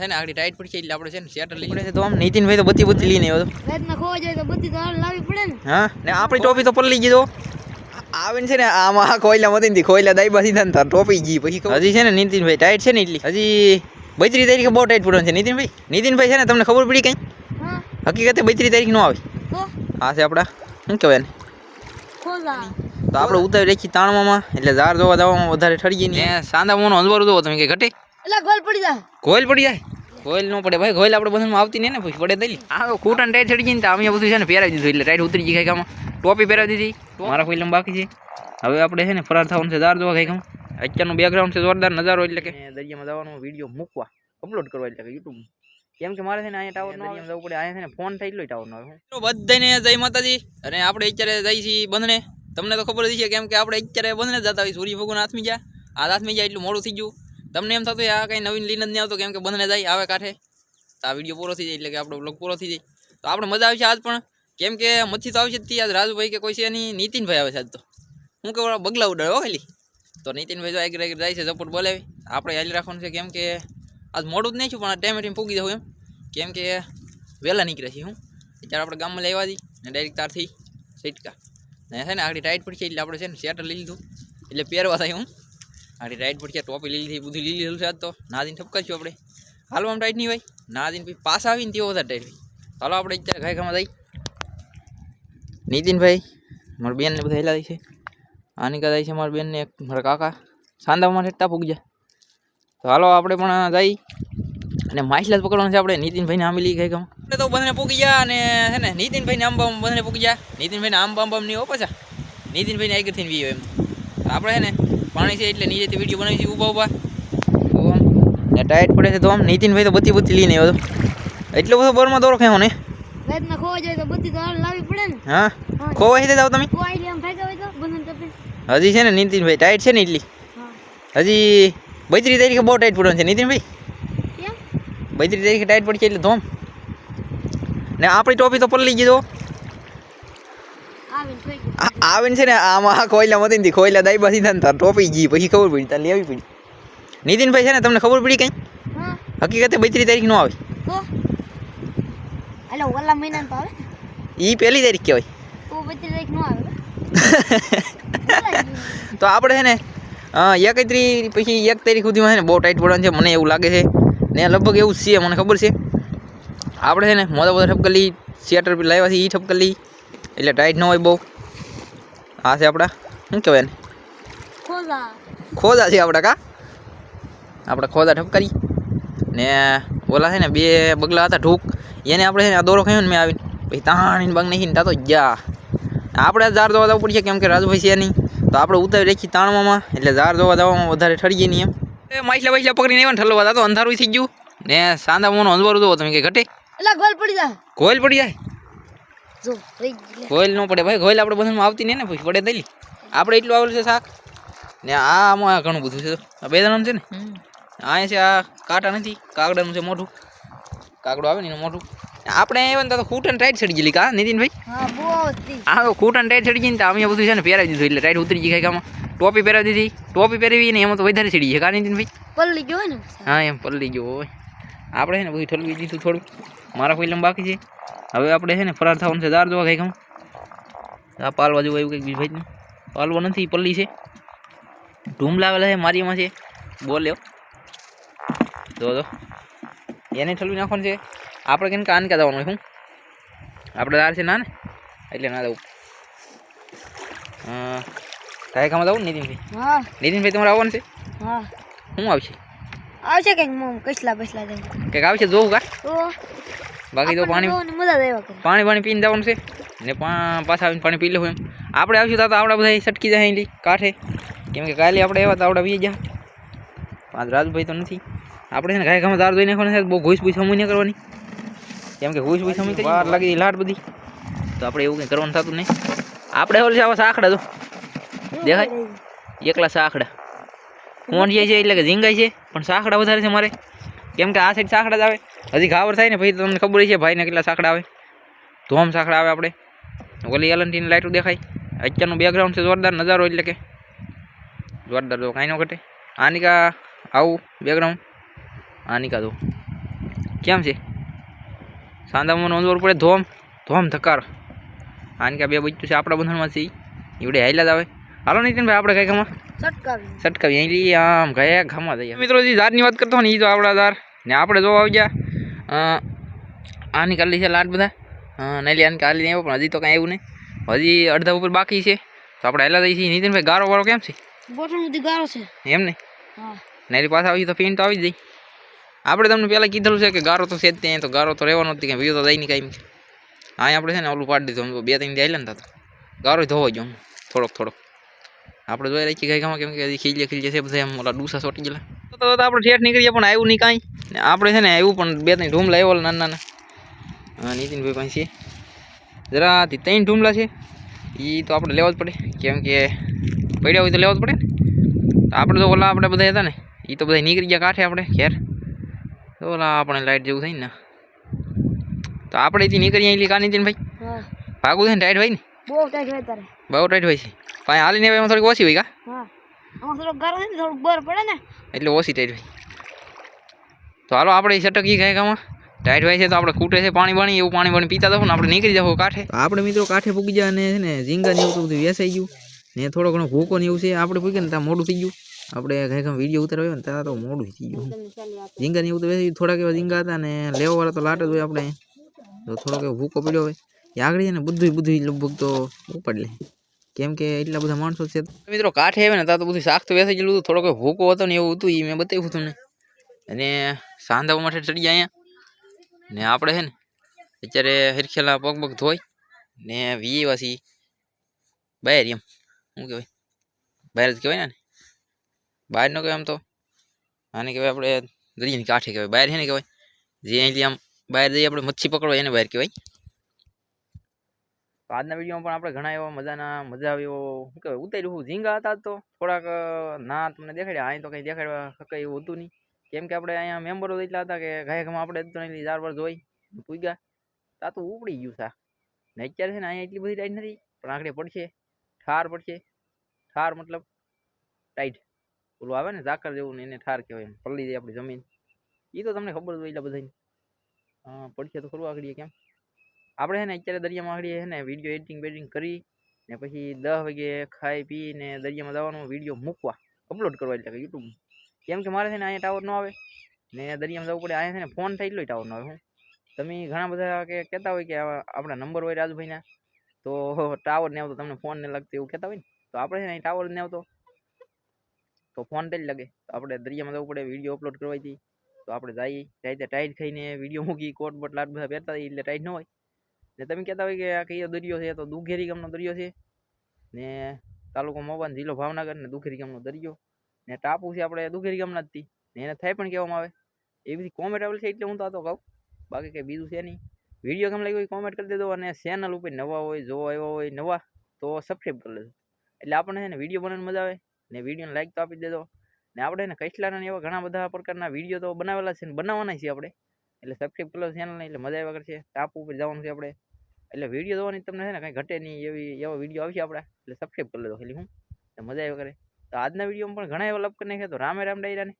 છે ને આગળ ટાઈટ પડશે એટલે આપણે છે ને શેટર લઈ પડે છે તો આમ નીતિનભાઈ તો બધી બધી લઈને આવ્યો હતો રાતના ખોવા જાય તો બધી તો લાવી પડે ને. હા? ને આપણી ટોપી તો પલળી ગઈ તો. આવે છે ને આમાં કોયલા મતી નથી કોયલા દાઈ સીધા ને તાર ટોપી ગઈ પછી હજી છે ને નીતિનભાઈ ટાઈટ છે ને એટલી. હજી બત્રીસ તારીખે બહુ ટાઈટ પડવાનું છે. નીતિનભાઈ? નીતિનભાઈ છે ને તમને ખબર પડી કઈ? હા. હકીકતે બત્રીસ તારીખ નો આવે. હા છે આપણા શું કહેવાય ને તો આપણે ઉતારી રાખી તાણવામાં એટલે ઝાર જોવા દવામાં વધારે ઠરી ગઈ ને સાંદા મોનો અંજવારું જોવો તમે કે ઘટે? એટલે ગોલ પડી જાય. ગોયલ પડી જાય? ગોયલ નો પડે. ભાઈ ગોયલ આપણે બધામાં આવતી નહીં ને પછી પડે દઈ આ ખૂટન ટાઈટ ચડી ગઈ ને તો અમે બધું છે ને પહેરાવી દીધું. એટલે ટાઈટ ઉતરી ગઈ ખાઈ કામાં ટોપી પહેરાવી દીધી. મારા કોઈ બાકી છે? હવે આપણે છે ને ફરાર થવાનું છે દાર જોવા ખાઈ કામ અત્યારનું બેકગ્રાઉન્ડ છે જોરદાર નજારો એટલે કે દરિયામાં જવાનો વીડિયો મૂકવા. અપલોડ કરવા એટલે કે યુટ્યુબ કેમ કે મારે છે ને અહીંયા ટાવર નો જવું પડે. અહીંયા છે ને ફોન થઈ એટલો ટાવર નો તો બધાને જય માતાજી. અને આપણે અત્યારે જઈ છીએ બંધને. તમને તો ખબર જ છે કેમ કે આપણે અત્યારે બંધને જતા હોય સૂર્ય ભગવાન હાથમી ગયા. આ હાથમી જાય એટલું મોડું થઈ ગયું. તમને એમ થતું આ કંઈ નવીન લીન જ નહીં આવતો, કેમ કે બંને જાય, આવે કાંઠે. તો આ વીડિયો પૂરો થઈ જાય, એટલે કે આપણો બ્લોગ પૂરો થઈ જાય. તો આપણે મજા આવશે આજ પણ. કેમ કે મચ્છી તો આવશે જ આજ રાજુભાઈ કે કોઈ છે નહીં, નીતિનભાઈ આવે છે આજ તો. હું કે બગલા ઉડાડો ખાલી. તો નીતિનભાઈ જો આગળ આગળ જાય છે સપોર્ટ બોલાવી. આપણે હાલી રાખવાનું છે કેમ કે આજ મોડું જ નહીં છું પણ ટાઈમે ટાઈમ પૂગી જવું એમ. કેમ કે વહેલા નીકળે છે હું. અત્યારે આપણે ગામમાં લેવા દી ને ડાયરેક્ટ તારથી સીટકા. ને છે ને આગળ ટાઈટ પડશે એટલે આપણે છે ને સેટર લઈ લીધું. એટલે પહેરવા થાય હું. આગળ પર પડશે ટોપી લીલી લીધી બધું લીલી લીધું છે આજ તો. નાદીને ઠપકાશું આપણે. હાલવામાં ટાઈટ નહીં હોય. નાદીને પછી પાસ આવીને તેવો વધારે ટાઈટ હોય. ચાલો આપણે અત્યારે ગાયકામાં જઈ નીતિનભાઈ, મારા બેનને બધા હેલા છે. આનિકા જાય છે, મારા બેનને એક, મારા કાકા. સાંદામાં ઠેકતા પૂગ જાય તો હાલો, આપણે પણ જઈ અને માછલા પકડવાનું છે આપણે. નીતિનભાઈને આંબી લઈ ગઈ ગમ તો બધાને પૂગી ગયા અને છે ને, નીતિનભાઈને આંબા બધાને પૂગી ગયા. નીતિનભાઈને આંબા આંબામ નહીં હો પાછા. નીતિનભાઈને આગળ થઈને વીયો એમ. આપણે છે ને પાણી છે એટલે નીચેથી વીડિયો બનાવી છે ઊભા ઊભા. તો આમ ને ટાઈટ પડે છે તો આમ નીતિનભાઈ તો બધી બધી લઈને આવ્યો એટલો બધો બોરમાં દોરો ખેવો ને? ખોવા જાય તો બધી તો હાલ પડે ને. હા? ખોવાઈ જાવ તમે? હજી છે ને નીતિનભાઈ ટાઈટ છે ને એટલી? હજી બત્રીસ તારીખે બહુ ટાઈટ પડવાનું છે નીતિનભાઈ બત્રીસ તારીખે ટાઈટ પડશે એટલે ધોમ ને આપણી ટોપી તો પલળી ગઈ તો. આવે ને છે ને આમાં કોયલા મતી નથી કોયલા દાઈ સીધા ને તાર ટોપી ગઈ પછી ખબર પડી તાર લેવી પડી. નીતિનભાઈ છે ને તમને ખબર પડી કઈ? હકીકતે બત્રીસ તારીખ નો આવે. હેલો એટલે ઓલા મહિના તો આવે એ પહેલી તારીખ કહેવાય. તો બધી તારીખ નો આવે તો આપણે છે ને એકત્રીસ પછી એક તારીખ સુધીમાં છે ને બહુ ટાઈટ પડવાનું છે મને એવું લાગે છે. ને લગભગ એવું જ છે મને ખબર છે. આપણે છે ને મોટા મોટા ઠપકલી થિયેટર પર લાવ્યા છે એ ઠપકલી. એટલે ટાઈટ ન હોય બહુ. આ છે આપણા શું કહેવાય ને ખોદા. છે આપણા કા? આપણે ખોદા ઠપકારી ને ઓલા છે ને બે બગલા હતા ઢૂક. એને આપણે છે ને આ દોરો ખાયો ને મેં આવીને. પછી તાણીને બગ નાખીને તાતો ગયા. આપણે ઝાર જોવા જવું પડશે કેમ કે રાજુભાઈ છે નહીં. તો આપણે ઉતારી રાખી તાણવામાં. એટલે ઝાર જોવા જવામાં વધારે ઠરી ગઈ નહીં એમ. એ માછલા બાછલા પકડીને આવ્યા ઠલવા તો અંધારું થઈ ગયું. ને સાંધા મોનો અંધવારું જોવો તમે કે ઘટે. એટલે ગોલ પડી જાય. ગોલ પડી જાય? જો કોયલ ન પડે ભાઈ ગોયલ આપણે બધામાં આવતી નહીં ને પછી પડે દઈ આપણે એટલું આવેલું છે શાક. ને આ આમાં ઘણું બધું છે બે જણાનું છે ને. અહીંયા છે આ કાંટા નથી કાગડાનું છે મોઢું. કાગડો આવે ને એનું મોઢું. આપણે એવું તો ખૂટન ટાઈટ ચડી ગયેલી કા નીતિનભાઈ? હા ખૂટન ટાઈટ ચડી ગઈ ને તો અમે બધું છે ને પહેરાવી દીધું એટલે ટાઈટ ઉતરી ગઈ કાંઈકામાં ટોપી પહેરાવી દીધી ટોપી પહેરવી ને એમાં તો વધારે ચડી છે કા નીતિનભાઈ? પલ્લી ગયો ને? હા એમ પલ્લી ગયો હોય. આપણે છે ને ભાઈ ઠલવી દીધું થોડું મારા ફિલ્મ બાકી છે. હવે આપણે છે ને ફરાર થવાનું છે દાર જોવા કાંઈક આ પાલવા જેવું એવું કંઈક બીજું ભાઈ પાલવો નથી પલ્લી છે. ઢૂમ લાવેલા છે મારીમાં છે. બોલ્યો જો જો એને ઠલવી નાખવાનું છે. આપણે કેમ કાન ક્યાં જવાનું શું આપણે દાર છે ના ને એટલે ના જવું કાંઈકામાં જવું ને નીતિનભાઈ? હા. નીતિનભાઈ તમારે આવવાનું છે? હા. હું આવશે? આવશે કંઈક મોમ કસલા બસલા દે કંઈક આવશે જોવું કા? બાકી તો પાણી પાણી પાણી પીને જવાનું છે. ને પા પાછા આવીને પાણી પી લેવું એમ. આપણે આવશું તો આપણા બધા સટકી જાય અહીંથી કાંઠે. કેમ કે કાલે આપણે એવા તો આવડા વી ગયા. પાંચ રાજભાઈ તો નથી. આપણે છે ને ગાય ગામમાં દાર જોઈ નાખવાનું બહુ ઘૂસ ભૂસ સમય નહીં કરવાની. કેમ કે ઘૂસ ભૂસ સમય વાર લાગી લાટ બધી. તો આપણે એવું કંઈ કરવાનું થતું નહીં. આપણે છે આવા સાંકડા તો દેખાય? એકલા સાંકડા કોણ જાય છે એટલે કે ઝીંગાય છે, પણ સાંકડા વધારે છે મારે. કેમ કે આ સાઈડ સાંકડા જ આવે. હજી ઘાવર થાય ને પછી તમને ખબર છે ભાઈને કેટલા સાંકડા આવે. ધોમ સાંકડા આવે આપણે. ઓલી એલનટીની લાઇટો દેખાય. અત્યારનું બેકગ્રાઉન્ડ છે જોરદાર નજારો એટલે કે. જોરદાર જો કાંઈ ન ઘટે. આનિકા, આવું બેકગ્રાઉન્ડ આનિકા જો. કેમ છે? સાંદામાં નોંધવું પડે ધોમ. ધોમ ધકાર. આનિકા બે બચ્ચું છે આપણા બંધણમાં છે એવડે ઈવડે જ આવે. હાલો નીતિનભાઈ આપણે કઈ કામમાં સટકાવી સટકાવી અહીં લઈએ આમ ગયા ઘામાં જઈએ. મિત્રો જે ઝાડની વાત કરતો હોય ને એ તો આપણા ઝાડ. ને આપણે જોવા આવી ગયા. આની કાલી છે લાટ બધા. નાલી આની કાલી નહીં આવ્યો પણ હજી તો કાંઈ એવું નહીં. હજી અડધા ઉપર બાકી છે. તો આપણે હેલા જઈએ છીએ. નીતિનભાઈ ગારો વાળો કેમ છે? સુધી ગારો છે. એમ નહીં નહીં પાછા પાસે આવી તો ફીન તો આવી જ જાય. આપણે તમને પહેલાં કીધેલું છે કે ગારો તો છે જ ત્યાં તો ગારો તો રહેવાનો નથી કાંઈ વ્યૂ તો જાય નહીં કાંઈ. અહીંયા આપણે છે ને ઓલું પાડી દીધું બે ત્રણ આવી આવેલા ને તો ગારો ધોવો જો થોડોક થોડોક. આપણે જોઈ રાખીએ કઈ કામ કેમ કે હજી ખીલે ખીલે છે બધા એમ ઓલા ડૂસા સોટી ગયેલા. તો તો આપણે ઠેઠ નીકળીએ પણ આવ્યું નહીં કાંઈ. ને આપણે છે ને આવ્યું પણ બે ત્રણ ઢૂમલા આવ્યો નાના નાના. હા નીતિનભાઈ પાસે છે. જરાથી ત્રણ ઢૂમલા છે. એ તો આપણે લેવા જ પડે. કેમ કે પડ્યા હોય તો લેવા જ પડે ને. તો આપણે તો ઓલા આપણે બધા હતા ને એ તો બધા નીકળી ગયા કાંઠે આપણે ઘેર. તો ઓલા આપણે લાઇટ જેવું થઈ ને તો આપણે અહીંથી નીકળીએ અહીં કા નીતિનભાઈ? હા. ભાગવું છે ને ટાઈટ હોય ને? બહુ ટાઈટ હોય તારે. બહુ ટાઈટ હોય છે. પાસે હાલીને એમાં થોડીક ઓછી હોય કા? હા. આમાં થોડોક ગારો છે ને થોડુંક બર પડે ને. એટલે ઓછી ટાઈટ હોય. તો હાલો આપણે સટકી ગયા ગામમાં ટાઈટ હોય છે તો આપણે ખૂટે છે પાણી પાણી એવું પાણી પાણી પીતા જવું ને આપણે નીકળી જવું કાંઠે. આપણે મિત્રો કાંઠે પૂગી જાય અને છે ને ઝીંગા ને એવું તો બધું વેસાઈ ગયું. ને થોડો ઘણો ભૂકો ને એવું છે આપણે પૂગે ને ત્યાં મોડું થઈ ગયું. આપણે કામ વીડિયો ઉતાર્યો ને ત્યાં તો મોડું થઈ ગયું. ઝીંગા ને એવું તો થોડાક એવા ઝીંગા હતા ને લેવા વાળા તો લાટ જ હોય આપણે. થોડોક એવો ભૂકો પડ્યો હોય. એ આગળ ને બધું બધું લગભગ તો ઉપાડી લે. કેમ કે એટલા બધા માણસો છે. મિત્રો, કાંઠે આવે ને તો બધું શાક તો વેસાઈ ગયેલું થોડોક ભૂકો હતો ને એવું હતું એ મેં બતાવ્યું હતું ને અને સાંધા માટે ચડી ગયા અહીંયા. ને આપણે છે ને, અત્યારે હિરખેલા પગ પગ ધોઈ ને વી વાસી બહાર એમ. શું કહેવાય? બહાર જ કહેવાય ને બહાર ન કહેવાય આમ તો. આને કહેવાય આપણે દરિયાની કાંઠે કહેવાય. બહાર છે ને કહેવાય. જે અહીંથી આમ બહાર જઈએ આપણે મચ્છી પકડવા એને બહાર કહેવાય. તો આજના વિડીયોમાં પણ આપણે ઘણા એવા મજાના, મજા આવ્યો શું કહેવાય, ઉતાર્યું હું. ઝીંગા હતા તો થોડાક ના તમને દેખાડ્યા. અહીં તો કંઈ દેખાડવા શકાય એવું હતું નહીં. કેમ કે આપણે અહીંયા મેમ્બરો એટલા હતા કે ગાયકમાં આપણે તો નહીં ચાર વાર જોઈ. પૂગ્યા. તા તો ઉપડી ગયું સા ને અત્યારે છે ને અહીંયા એટલી બધી ટાઈટ નથી, પણ આંકડે પડશે. ઠાર પડશે. ઠાર મતલબ ટાઈટ ઓલું આવે ને ઝાકર જેવું ને એને ઠાર કહેવાય પલળી જાય આપણી જમીન. એ તો તમને ખબર હોય એટલા હા, પડશે તો ખરું આગળ કેમ આપણે છે ને અત્યારે દરિયામાં આગળ છે ને વીડિયો એડિટિંગ બેડિટિંગ કરી ને પછી દસ વાગે ખાઈ પી ને દરિયામાં જવાનો વીડિયો મૂકવા અપલોડ કરવા એટલે કે યુટ્યુબ કેમ કે મારે છે ને અહીંયા ટાવર ન આવે ને દરિયામાં જવું પડે, અહીંયા છે ને ફોન થાય એટલો ટાવર ન આવે, હું. તમે ઘણા બધા કે કહેતા હોય કે આપણા નંબર હોય રાજભાઈના, તો ટાવર ને આવતો તમને ફોન ને લાગતો એવું કહેતા હોય ને, તો આપણે છે ને ટાવર ને આવતો તો ફોન જ લાગે. તો આપણે દરિયામાં જવું પડે વીડિયો અપલોડ કરવાથી, તો આપણે જઈએ જાય ટાઈટ ખાઈને વીડિયો મૂકી કોટ બોટ લાટ બધા પહેરતા એટલે ટાઈટ ન હોય. ને તમે કહેતા હોય કે આ કયો દરિયો છે, તો દુઘેરી ગામનો દરિયો છે. ને તાલુકો મોબાન જિલ્લો ભાવનગર ને દુઘેરી ગામનો દરિયો. ને ટાપુ છે આપણે દુઘેરી ગામના જ ને એને થાય પણ કહેવામાં આવે. એ બધી કોમેન્ટ આવેલી છે એટલે હું તો આ કહું. બાકી કંઈ બીજું છે નહીં. વીડિયો કેમ લાગ્યો હોય કોમેન્ટ કરી દેજો અને ચેનલ ઉપર નવા હોય, જોવા આવ્યા હોય, નવા, તો સબસ્ક્રાઈબ કરી લેજો. એટલે આપણને છે ને વીડિયો બનાવવાની મજા આવે. ને વિડીયોને લાઈક તો આપી દેજો. ને આપણે એને કૈસલાના ને એવા ઘણા બધા પ્રકારના વીડિયો તો બનાવેલા છે ને બનાવવાના છે આપણે. એટલે સબસ્ક્રાઈબ કરી ચેનલને એટલે મજા આવ્યા કરશે ટાપુ ઉપર જવાનું છે આપણે. એટલે વીડિયો જોવાની તમને છે ને કંઈ ઘટે નહીં એવી, એવો વીડિયો આવશે આપણે. એટલે સબસ્ક્રાઈબ કરી લેજો ખાલી હું. મજા આવ્યા કરે તો આજના વિડીયોમાં પણ ઘણા એવા લપ કરી નાખ્યા તો રામે રામ ડાયરાને.